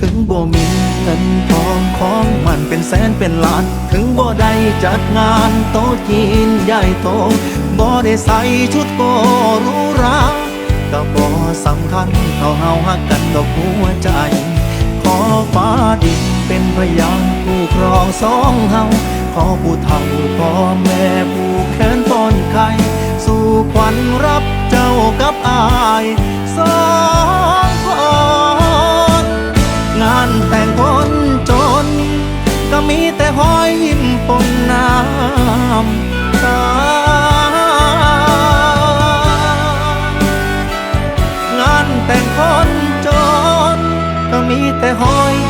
ถึงบ่มีเงินทองของมันเป็นแสนเป็นล้าน ถึงบ่ได้จัดงานโต๊ะจีนใหญ่โตบ่ได้ใส่ชุดโกรูหราก็บ่สำคัญเท่าเฮาฮักกันดอกหัวใจ ขอฟ้าดินเป็นพยานผู้ครองสองเฮาขอผู้เฒ่าพ่อแม่ผู้แขนต้นไข่สู่ขวัญรับเจ้ากับอาย นจน ก็มีแต่หอยยิ้มปนน้ำตางานแต่งคนจน ก็มีแต่หอย